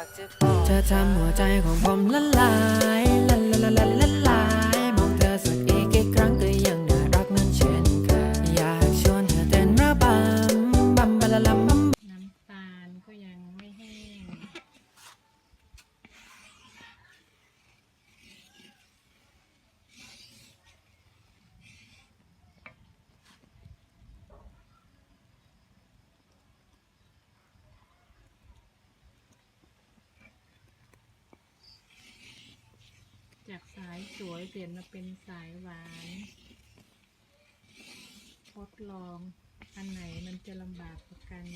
ากจะบอกเธอทำหัวใจของผมละลาย จากสายสวยเปลี่ยนมาเป็นสายหวานทดลองอันไหนมันจะลำบากกว่ากัน